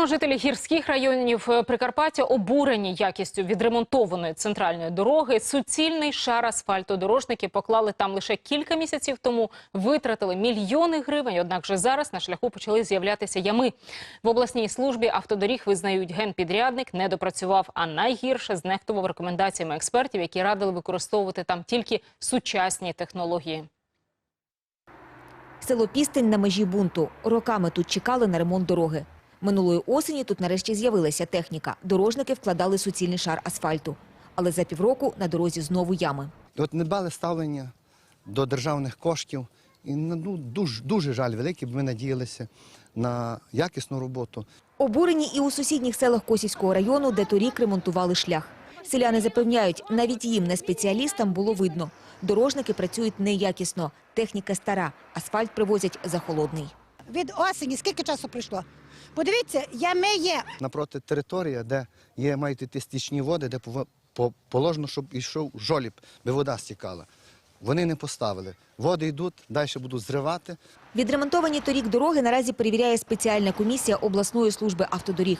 Ну, жителі гірських районів е, Прикарпаття обурені якістю відремонтованої центральної дороги. Суцільний шар асфальту дорожники поклали там лише кілька місяців тому. Витратили мільйони гривень. Однак вже зараз на шляху почали з'являтися ями. В обласній службі автодоріг визнають, генпідрядник не допрацював, а найгірше знехтував рекомендаціями експертів, які радили використовувати там тільки сучасні технології. Село Пістень на межі бунту. Роками тут чекали на ремонт дороги. Минулої осені тут нарешті з'явилася техніка. Дорожники вкладали суцільний шар асфальту. Але за півроку на дорозі знову ями. От недбале ставлення до державних коштів. І ну, дуже, дуже жаль великий, бо ми надіялися на якісну роботу. Обурені і у сусідніх селах Косівського району, де торік ремонтували шлях. Селяни запевняють, навіть їм, не спеціалістам, було видно. Дорожники працюють неякісно, техніка стара, асфальт привозять за холодний. від осені скільки часу пройшло? Подивіться, ями є. Напроти територія, де є, мають іти стічні води, де положено, щоб йшов жоліб, би вода стікала. Вони не поставили. Води йдуть, далі будуть зривати. Відремонтовані торік дороги наразі перевіряє спеціальна комісія обласної служби автодоріг.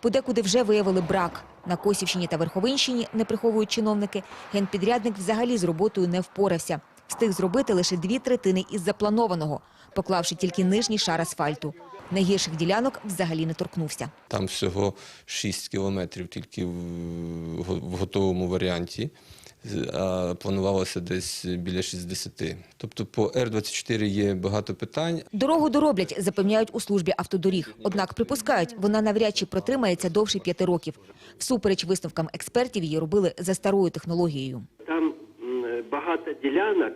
Подекуди вже виявили брак. На Косівщині та Верховинщині, не приховують чиновники, генпідрядник взагалі з роботою не впорався. Встиг зробити лише дві третини із запланованого, поклавши тільки нижній шар асфальту. Найгірших ділянок взагалі не торкнувся. Там всього 6 кілометрів тільки в, готовому варіанті, а планувалося десь біля 60. Тобто по Р-24 є багато питань, Дорогу дороблять, запевняють у службі автодоріг. Однак припускають, вона навряд чи протримається довше п'яти років. Всупереч висновкам експертів її робили за старою технологією. Там багато ділянок,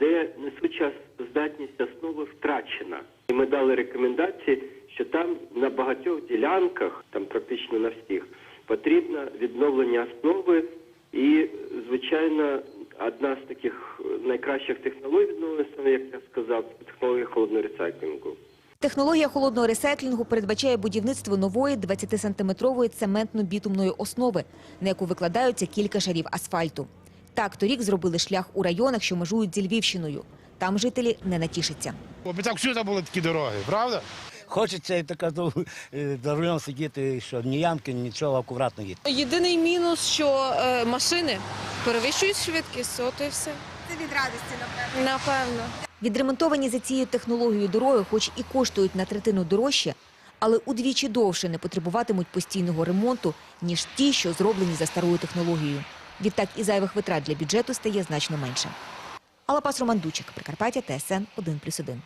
де несуча здатність основи втрачена. І ми дали рекомендації, що там на багатьох ділянках, там практично на всіх, потрібно відновлення основи. І, звичайно, одна з таких найкращих технологій відновлення як я сказав, технологія холодного рецайклінгу. Технологія холодного ресайклінгу передбачає будівництво нової 20-сантиметрової цементно-бітумної основи, на яку викладаються кілька шарів асфальту. Так, торік зробили шлях у районах, що межують зі Львівщиною. Там жителі не натішаться. Обіцяв, всюди були такі дороги, правда? Хочеться і така е, за рулем сидіти, що ні ямки, нічого акуратно їти. Єдиний мінус, що е, машини перевищують швидкість, от і все. Це від радості, напевно. Напевно. Відремонтовані за цією технологією дороги, хоч і коштують на третину дорожче, але удвічі довше не потребуватимуть постійного ремонту, ніж ті, що зроблені за старою технологією. Відтак і зайвих витрат для бюджету стає значно менше. Алапас Роман Дучик, Прикарпаття, ТСН 1+,1.